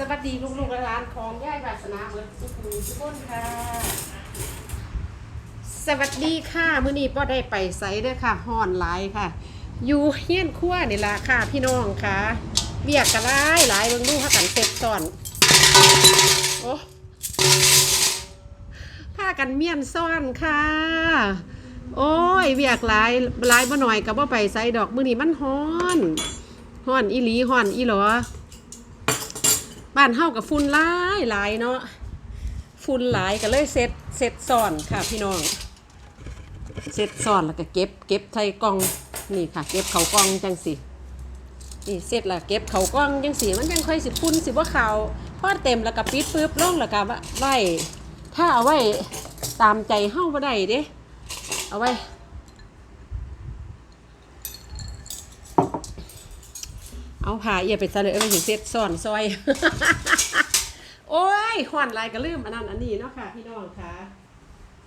สวัสดีลูกๆและหลานของย่ายวาสนาเบิร์ดสุขุมทุกคนค่ะ สวัสดีค่ะมื้อนี้ป้อได้ไปไซเด้อค่ะฮ้อนหลายค่ะ อยู่เฮียนครัวนี่ล่ะค่ะพี่น้องค่ะเบียกกะหลายหลายเบิ่งดูพากันเสร็จซ่อนโอ้พากันเมียนซ่อนค่ะ โอ้ยเบียกหลายหลายบ่หน่อยก็บ่ไปไสดอกมื้อนี้มันฮ้อนฮ้อนอีหลีฮ้อนอีหลอ บ้านเฮากับฝุ่นหลายหลายเนาะฝุ่นหลายก็เลยเซ็ตเซ็ตซ่อนค่ะพี่น้องเซ็ตซ่อนแล้วก็เก็บเก็บใส่กล่องนี่ค่ะ เก็บเขากล่องจังสินี่เสร็จแล้วเก็บเขากล่องจังสิมันจังค่อยสิฝุ่นสิบ่าเขาพอเต็มแล้วก็ปิดปึ๊บลงแล้วก็ไว้ถ้าเอาไว้ตามใจเฮาบ่ได้เด้เอาไว้ เอาผ่าเอียไปซะเลยเอาไปถึงเซ็ตซ่อนซอย โอ้ยขวัญลายก็ลืมอันนั้นอันนี้เนาะค่ะ พี่น้องค่ะ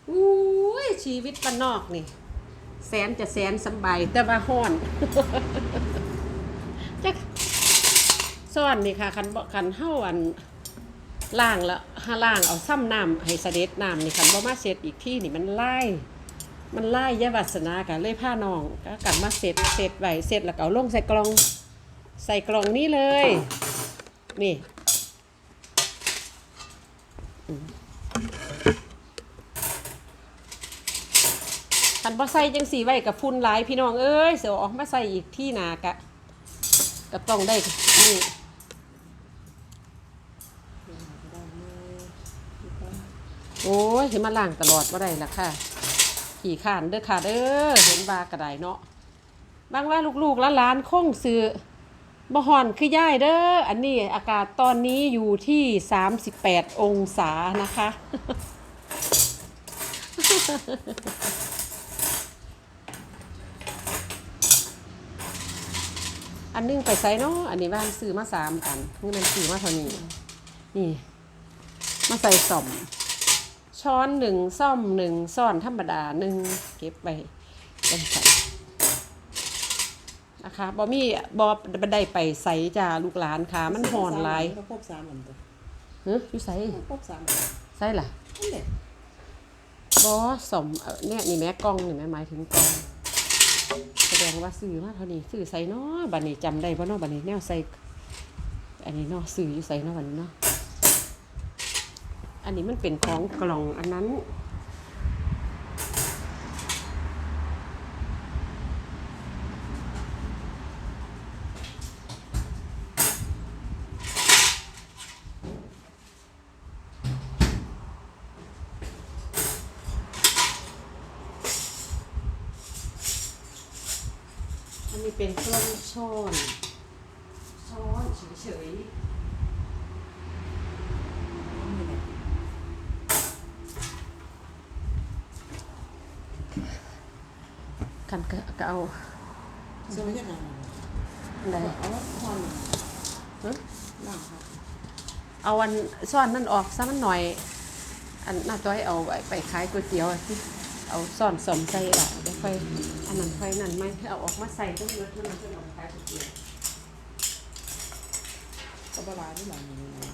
อุ้ยชีวิตบ้านนอกนี่ แสนจะแสนสบายแต่ว่าห้อนจักซ่อนนี่ค่ะคันบ่คันเฮาอันล่างแล้วหาล่างเอาซ้ำน้ำให้เสด็จน้ำนี่คันบ่มาเสร็จอีกที่นี่มันไล่มันไล่ยะวัสนากันเลยผ้านองก็กลับมาเสร็จเสร็จไว้เสร็จแล้วก็เอาลงใส่กล่อง ใส่กล่องนี้เลย นี่อืมคันบ่ใส่จังสีไว้กับฝุ่นหลายพี่น้องเอ้ยเสียวออกมาใส่อีกที่หนากะก็ต้องได้นี่โอ้ยเห็นมาล่างตลอดว่าได้ละค่ะขี่ขานเด้อค่ะเด้อเห็นบากระไดเนาะบางว่าลูกๆและหลานคงซื้อ บ่ฮ้อนคือย่ายเด้อ อันนี้อากาศตอนนี้อยู่ที่ 38 องศานะคะ อันนึงไปใส่เนาะ อันนี้ว่างซื้อมาสามอันนี่มันซื้อมาเท่านี้ นี่ มาใส่ส่อม ช้อนหนึ่งซ่อมหนึ่งซ่อนธรรมดาหนึ่งเก็บไว้เป็นใส่ นะคะบอมี่บอบันไดไปใส่จ้าลูกหลานค่ะ มันห่อนหลายก็ครบสามอันตัวเฮ้ยอยู่ใส่ครบสามอันใส่ล่ะนั่นแหละบอสมเอ่อเนี่ยนี่แม่กล้องนี่แม่หมายถึงกล้องแสดงว่าซื้อมาเท่านี้ซื้อใส่เนาะบัดนี้จำได้บ่เนาะบัดนี้แนวใส่อันนี้เนาะซื้ออยู่ใส่เนาะบัดนี้เนาะอันนี้มันเป็นของกล่องอันนั้น อันนี้เป็นกล้องช้อนช้อนเฉยนี่แหละๆกันก็ก็เอาซื้อมาจากไหนอันใดเอาทอนฮะล่างครับเอาอันซ่อนนั่นออกซะมันหน่อย อันน่าจ้อยเอาไว้ไปขายก๋วยเตี๋ยวอะที่เอาซ่อนสมใส่ละเดี๋ยวค่อย อันนั้นค่อยนั่นไหมเอาออกมาใส่ต้องเยอะมันจะเอาไปขายก๋วยเตี๋ยวก็บลาที่หลังนี้นะ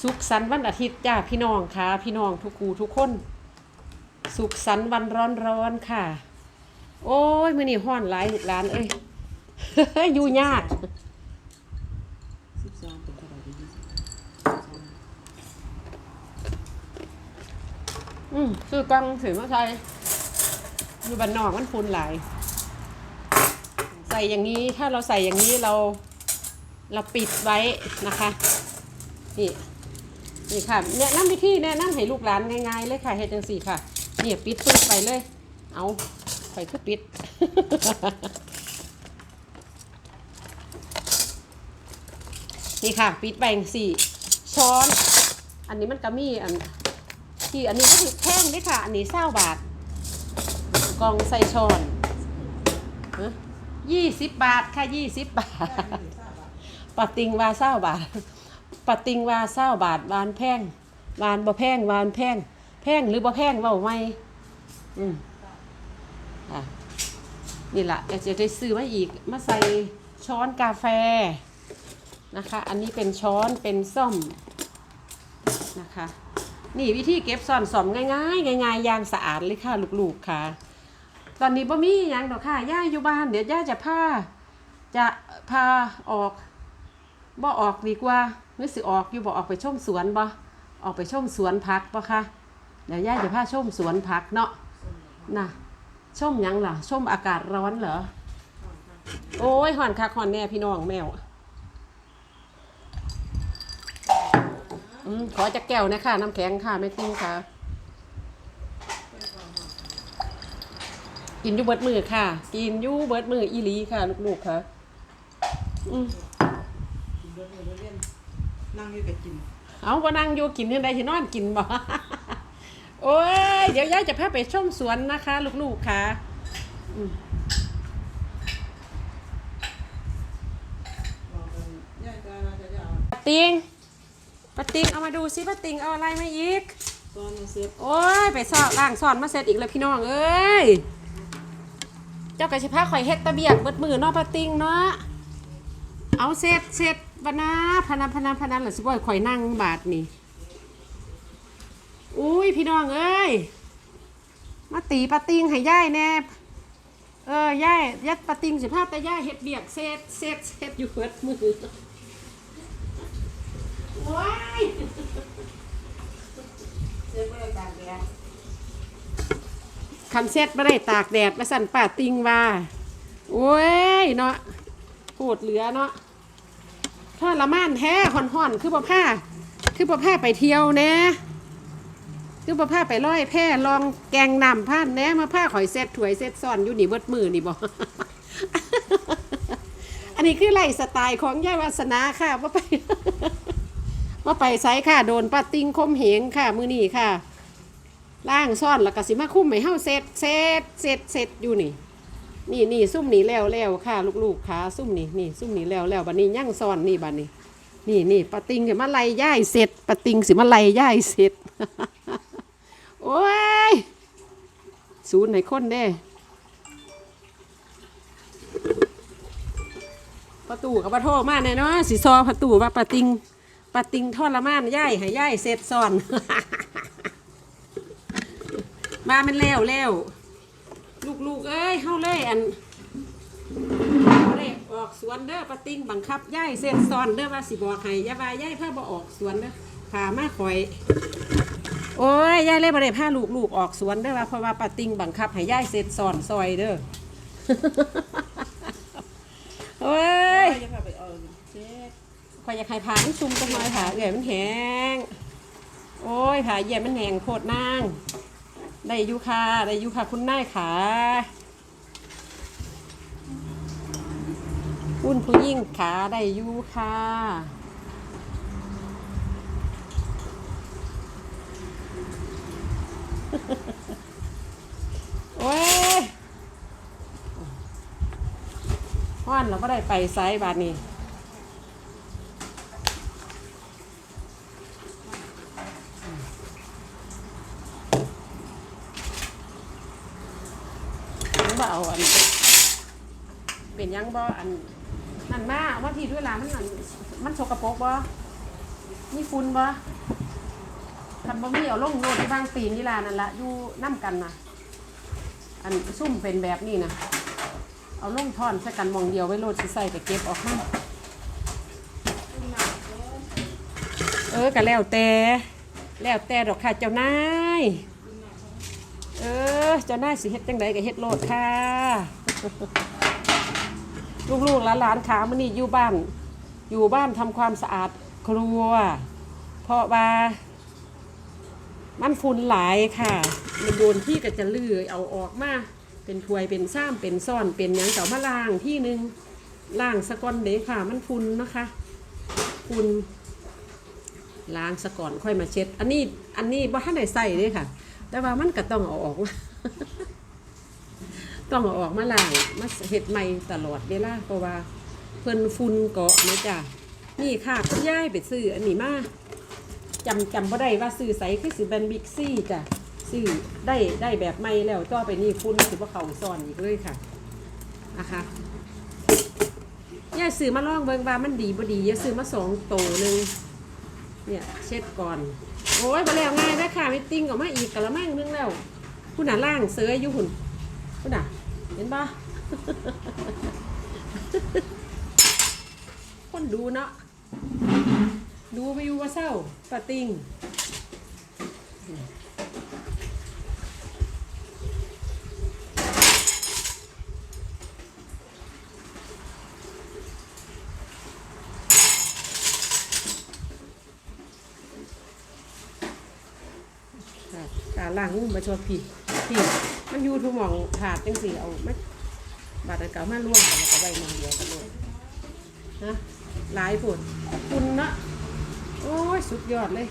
สุขสันต์วันอาทิตย์จ้าพี่น้องค่ะ พี่น้องทุกกูทุกคน สุขสันต์วันร้อนร้อนๆค่ะ โอ้ยมื้อนี้ฮ้อนหลายลูกหลานเอ้ย อยู่ยากสิบสามเป็นเท่าไหร่ดียี่สิบสามอืมซื้อกล้องถือมาใช้อยู่บ้านนอกมันฝุ่นหลาย ใส่อย่างนี้ถ้าเราใส่อย่างนี้เรา เราปิดไว้นะคะนี่นี่ค่ะแนะนำวิธีแนะนำให้ลูกหลานง่ายๆเลยค่ะเฮ็ดจังสี่ค่ะเนี่ยปิดปึ๊บไปเลย เอาไปคือปิด นี่ค่ะปิดแบ่งสี่ช้อน อันนี้มันก็มีอันที่อันนี้ก็ถือแพงด้วยค่ะ อันนี้เศร้าบาทกล่องใส่ช้อนยี่สิบบาทค่ะยี่สิบบาทปาติงวาเศร้าบาทปาติงวาเศร้าบาทวานแพงวานบ่แพงวานแพงแพงหรือบ่แพงเว้าไหมอืมอะนี่ล่ะเดี๋ยวจะได้ซื้อมาอีกมาใส่ช้อนกาแฟ นะคะ อันนี้เป็นช้อนเป็นส้อมนะคะ นี่วิธีเก็บซ่อนสอมง่ายๆง่ายๆอย่างสะอาดเลยค่ะลูกๆค่ะ ตอนนี้บ่มีหยังดอกค่ะย่าอยู่บ้านเดี๋ยวย่าจะพาจะพาออกบ่ออกดีกว่าหรือสิออกอยู่บ่ออกไปชมสวนบ่ออกไปชมสวนพักบ่ค่ะเดี๋ยวย่าจะพาชมสวนพักเนาะน่ะชมยังล่ะชมอากาศร้อนเหรอโอ้ยหอนคักหอนแน่พี่น้องแมวอืม ขอจะแก้วนะคะน้ำแข็งค่ะไม่ติ้งค่ะ กินอยู่เบิดมือค่ะ กินอยู่เบิดมืออีหลีค่ะ ลูกๆค่ะอืมกินเรื่อยๆเรื่อยๆนั่งอยู่กับกิน เอาว่านั่งอยู่กินยังไงที่นอนกินบ่โอ้ย เดี๋ยวยายจะพาไปชมสวนนะคะ ลูกๆค่ะอืมรอกันย่าจะจะจะเอาปะติง ปะติงเอามาดูซิปะติงเอาอะไรมาอีกตอนเสียบโอ้ยไปซ่อนล่างซ่อนมาเสร็จอีกแล้วพี่น้องเอ้ยเจ้ากระชิพาข่อยเฮ็ดตะเบียกเบิดมือเนาะปะติงเนาะเอาเสร็จเสร็จบดนาพนันพนันพนันหรือสิบ่อยข่อยนั่งบาทนี่อุ้ยพี่น้องเอ้ยมาตีปะติงให้ย่ายแน่เออย่ายยัดปะติงสิพาแต่ย่ายเฮ็ดเบียกเสร็จเสร็จเสร็จอยู่เบิดมือว้าย เสียบอะไรต่างแดด คันเซ็ตไม่ได้ตากแดดมาสั่นป่าติงว่าโอ้ยเนาะโหดเหลือเนาะทอดละม่านแท้ห่อนๆคือบ่ผ้าคือบ่ผ้าไปเที่ยวแน่คือบ่ผ้าไปร้อยแพร่ลองแกงน้ำผ่านแน่มาผ้าข่อยเซ็ตถวยเซ็ตซ่อนอยู่นี่เบิดมือนี่บ่อันนี้คือไล่สไตล์ของยายวาสนาค่ะว่าไปว่าไปไซค่ะ โดนป้าติงคมเหงค่ะ มือนี่ค่ะ ล่างซ่อนแล้วก็สิมาคุ้มให้เฮาเสร็จเสร็จเสร็จเสร็จอยู่นี่ นี่นี่ซุ่มนี่แล้วแล้วค่ะลูกๆขาซุ่มนี่นี่ซุ่มนี่แล้วแล้วบัดนี้ย่างซ่อนนี่บัดนี้ นี่นี่ปะติงสิมาไล่ย่ายเสร็จปะติงสิมาไล่ย่ายเสร็จโอ้ยศูนย์ไหนคนเด้ประตูกับประโทมาแน่เนาะสิซอประตูว่าปะติงปะติงทอดละมานย่ายให้ย่ายเสร็จซ่อน มามันแล้วแล้วลูกๆเอ้ยเฮาเลยอันเอาเลยออกสวนเด้อปะติงบังคับย่ายเส้นซ้อนเด้อว่าสิบอกให้ย่าว่าย่ายพาบ่ออกสวนเด้อพามาข่อย โอ้ยย่ายเลยบ่ได้พาลูกๆออกสวนเด้อว่าเพราะว่าปะติงบังคับให้ย่ายเส้นซ้อนซอยเด้อโอ้ยย่าจะพาไปเอาเช็ดข่อยอยากให้ผามันชุ่มจังน่อยผาเอื่อยมันแห้งโอ้ยผาเหยียมันแห้งโคตรนาง ได้อยูค่ะ ได้อยูค่ะ คุณนายขาคุณผู้ยิ่งขาได้อยูค่ะโอ้ยฮ้อนเราก็ได้ไปไซส์บาทนี้ เอาอัน เป็นยังบ่อันนั่นมาว่าที่ด้วยล่ะมันนั่นมันสกปรกบ่มีฝุ่นบ่คันบ่มีเอาลงโลดที่บางตีนนี่ล่ะนั่นละอยู่น้ำกันนะอันซุ่มเป็นแบบนี้นะเอาลงท่อนใส่กันมองเดียวไว้โลดสิใส่ก็เก็บออกให้เออก็แล้วแต่แล้วแต่ดอกค่ะเจ้านาย เออเจ้านาสิเฮ็ดจังไดก็เฮ็ดโลดค่ะ ลูกๆหลานๆขามื้อนี้อยู่บ้าน อยู่บ้านทำความสะอาดครัว เพราะว่า มันฝุ่นหลายค่ะ มันโดนที่ก็จะลือเอาออกมาเป็นถ้วยเป็นซ้ำเป็นซ่อนเป็นหยังเก่ามาล้างที่หนึงล้างสะก่อนเด้ค่ะ มันฝุ่นนะคะฝุ่นล้างสะก่อนค่อยมาเช็ด อันนี้อันนี้บ่ทันได้ใส่เด้ค่ะ แต่ว่ามันก็ต้องเอาออกมาต้องเอาออกมาล้างมาเห็ดใหม่ตลอดเวลาเพราะว่า เพิ่นฝุ่นเกาะนะจ้ะนี่ค่ะคุณยายไปซื้ออันนี้มาจำจำบ่ได้ว่าซื้อไสคือสิเป็นบิ๊กซี่จ้ะซื้อได้ได้แบบใหม่แล้วต่อไปนี่คุณสิบ่เขาซ่อนอีกเลยค่ะนะคะย่าซื้อมาลองเบิ่งว่ามันดีบ่ดีย่าซื้อมาสองโตหนึ่ง เนี่ยเช็ดก่อน โอ้ยมาแล้วง่ายนะค่ะไม่ติ้งออกมาอีกกะละมังนึงแล้วคุณน่ะล่างเสืออยู่หุ่นคุณน่ะเห็นปะคนดูเนาะดูไปอยู่ว่าเศร้าปะติง ล่างงูมาชดพี่พี่มันอยู่ทุกหมองถาดจังสี่เอามาบาดเก่ามาล่วงกันแล้วก็ไว้หมองเดียวกันเลยนะหลายผลคุณนะโอ้ยสุดยอดเลย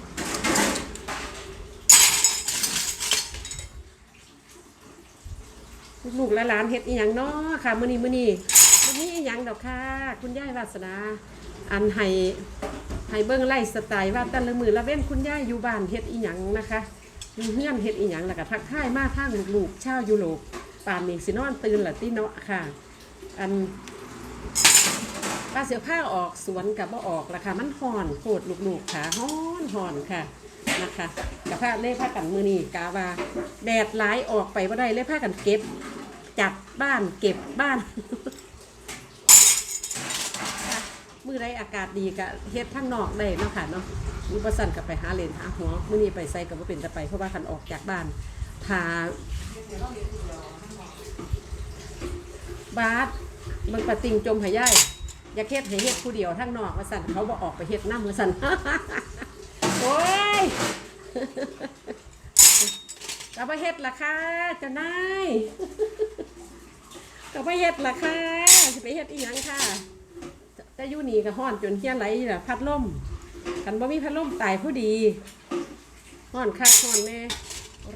ลูกและหลานเฮ็ดอีหยังเนาะค่ะมื้อนี้มื้อนี้มื้อนี้อีหยังดอกค่ะ คุณยายวาสนา อันให้ให้เบิ่งไล่สไตล์ว่าแต่ละมือละเว้นคุณยายอยู่บ้านเฮ็ดอีหยังนะคะ อยู่เฮือนเฮ็ดอีหยังแล้วก็ทักทายมาทางลูกๆชาวยุโรปป่านนี้สินอนตื่นละติเนาะค่ะ อันป้าเสียวผ้าออกสวนกับบ่ออกละค่ะมันห่อนโคตรลูกๆค่ะห่อนห่อนค่ะนะคะกับผ้าเล่ผ้ากันมือนี่กาว่าแดดหลายออกไปบ่ได้เล่ผ้ากันเก็บจัดบ้านเก็บบ้าน ค่ะ มือไรอากาศดีกะเฮ็ดทั้งนอกได้เนาะค่ะเนาะมีประสันกับไปหาเลนหาหัวมื้อนี้ไปใส่กับว่าเป็นจะไปเพราะว่าคันออกจากบ้านทาบาสเบิ่งปะติงจมหายายอย่าเฮ็ดให้เฮ็ดผู้เดียวทั้งนอกว่าสั่นเขาบ่ออกไปเฮ็ดน้ำว่าสั่นโอ้ยก็บ่เฮ็ดล่ะค่ะเจ้านายก็บ่เฮ็ดล่ะค่ะสิไปเฮ็ดอีหยังค่ะ แต่อยู่นี่ก็ฮ้อนจนเฮียไหลล่ะพัดลมกันบ่มีพัดลมตายผู้ดีฮ้อนคักฮ้อนแน่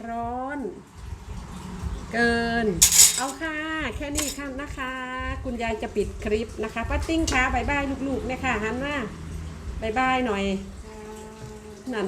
ร้อน เกิน เอาค่ะ แค่นี้ค่ะนะคะ คุณยายจะปิดคลิปนะคะป้าติ้งค่ะบายบายลูกๆเนี่ยค่ะหันมาบายบายหน่อย นั่น